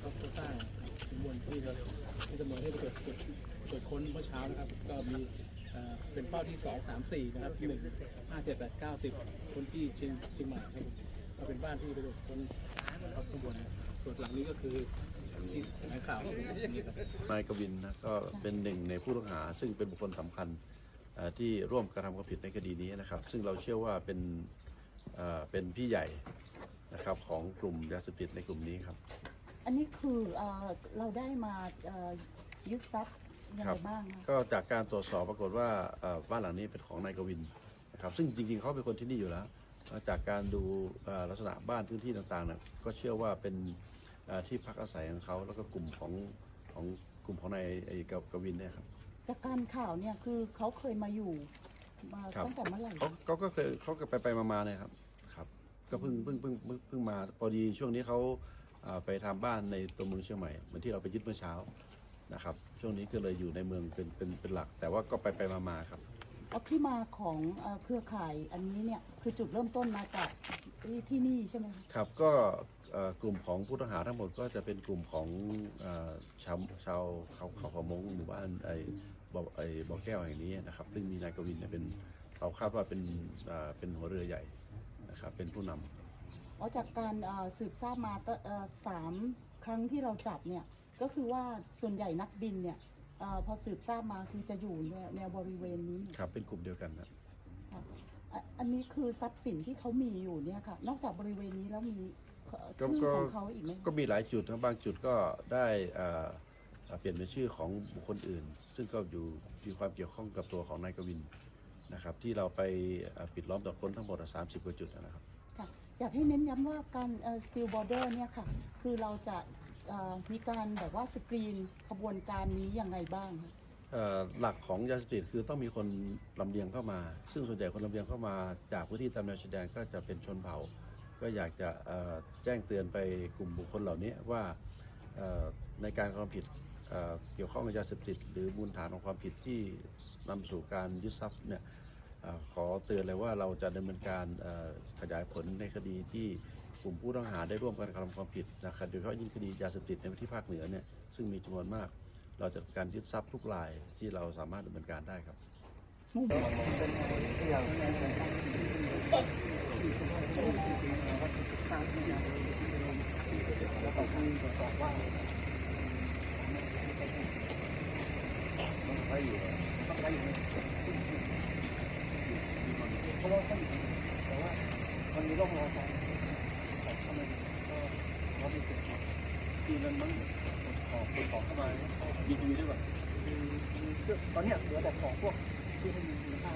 เขาจะสร้างสมบูรณ์ที่เราที่จำนวนให้ตรวจตรวจตรวจค้นเมื่อเช้านะครับ ก็มีเป็นเป้าที่สองสามสี่นะครับหนึ่งห้าเจ็ดแปดเก้าสิบคนที่เชียงเชียงใหม่ครับก็เป็นบ้านที่ไปตรวจคนครับข้างบนนะส่วนหลังนี้ก็คือที่แถลงข่าวนายกวินนะก็เป็นหนึ่งในผู้ต้องหา ซึ่งเป็นบุคคลสำคัญที่ร่วมกระทำความผิดในคดีนี้นะครับ ซึ่งเราเชื่อว่าเป็นเป็นพี่ใหญ่นะครับของกลุ่มยาเสพติดในกลุ่มนี้ครับ อันนี้คือเอ่อเราได้มาเอ่อยึดทรัพย์ยังครัไงบ บ้างคะก็จากการตรวจสอบปรากฏว่าเอ่อบ้านหลังนี้เป็นของนายกวินนะครับซึ่งจริงๆเขาเป็นคนที่นี่อยู่แล้วแล้วจากการดูเอ่อลักษณะบ้านพื้นที่ต่างๆเนี่ยก็เชื่อว่าเป็นเอ่อที่พักอาศัยของเขาแล้วก็กลุ่มของของกลุ่มของนายไอ้กวินเนี่ยครับ จากการข่าวเนี่ยคือเขาเคยมาอยู่มาครับ ตั้งแต่เมื่อไหร่เขาเขาก็เคยเขาก็ไปไปมามาเนี่ยครับครับ ก็เพิ่งเพิ่งเพิ่งเพิ่งเพิ่งมาพอดีช่วงนี้เขาอ่า ไปทำบ้านในตัวเมืองเชียงใหม่เหมือนที่เราไปยึดเมื่อเช้านะครับ ช่วงนี้ก็เลยอยู่ในเมืองเป็นเป็นเป็นหลัก แต่ว่าก็ไปไปมามาครับเอาที่มาของเอ่อเครือข่ายอันนี้เนี่ยคือจุดเริ่มต้นมาจากที่ที่นี่ใช่ไหมคะครับ ก็เอ่อกลุ่มของผู้ต้องหาทั้งหมดก็จะเป็นกลุ่มของเอ่อชาวชาวเขาเขาขมงหมู่บ้านไอ้บ่อไอ้บ่อแก้วแห่งนี้นะครับ ซึ่งมีนายกวินเนี่ยเป็นเราคาดว่าเป็นเอ่อเป็นหัวเรือใหญ่นะครับเป็นผู้นำ อ๋อจากการเอ่อสืบทราบมาก็เอ่อสามครั้งที่เราจับเนี่ยก็คือว่าส่วนใหญ่นักบินเนี่ยเออพอสืบทราบมาคือจะอยู่แนวแนวบริเวณนี้ครับเป็นกลุ่มเดียวกันนะค่ะอะอันนี้คือทรัพย์สินที่เขามีอยู่เนี่ยค่ะนอกจากบริเวณนี้แล้วมีเอ่อชื่อของเขาอีกไหมคะก็มีหลายจุดนะบางจุดก็ได้เอ่อเอ่อเปลี่ยนเป็นชื่อของบุคคลอื่น ซึ่งก็อยู่มีความเกี่ยวข้องกับตัวของนายกวินนะครับ ที่เราไปเอ่อปิดล้อมตรวจค้นทั้งหมดสามสิบกว่าจุดนะครับค่ะ อยากให้เน้นย้ำว่าการซีลบอร์เดอร์เนี่ยค่ะ คือเราจะเอ่อมีการแบบว่าสกรีนขบวนการนี้ยังไงบ้างคะเอ่อหลักของยาเสพติดคือต้องมีคนลำเลียงเข้ามา ซึ่งส่วนใหญ่คนลำเลียงเข้ามาจากพื้นที่ตามแนวชายแดนก็จะเป็นชนเผ่า ก็อยากจะเอ่อแจ้งเตือนไปกลุ่มบุคคลเหล่านี้ว่าเอ่อในการกระทำผิดเอ่อเกี่ยวข้องกับยาเสพติดหรือมูลฐานของความผิดที่นำสู่การยึดทรัพย์เนี่ย ขอเตือนเลยว่าเราจะดำเนินการขยายผลในคดีที่กลุ่มผู้ต้องหาได้ร่วมกันกระทำความผิดนะครับโดยเฉพาะยิ่งคดียาเสพติดในพื้นที่ภาคเหนือเนี่ยซึ่งมีจำนวนมาก เราจะการยึดทรัพย์ทุกรายที่เราสามารถดำเนินการได้ครับ เราว่าท่านแต่ว่ามันมีร่องรอยของของทำไมก็เราไปตรวจสอบคือมันมันขอคนขอเข้ามาดีดีด้วยป่ะคือคือตอนเนี้เหลือแต่ของพวกที่มันมีค่า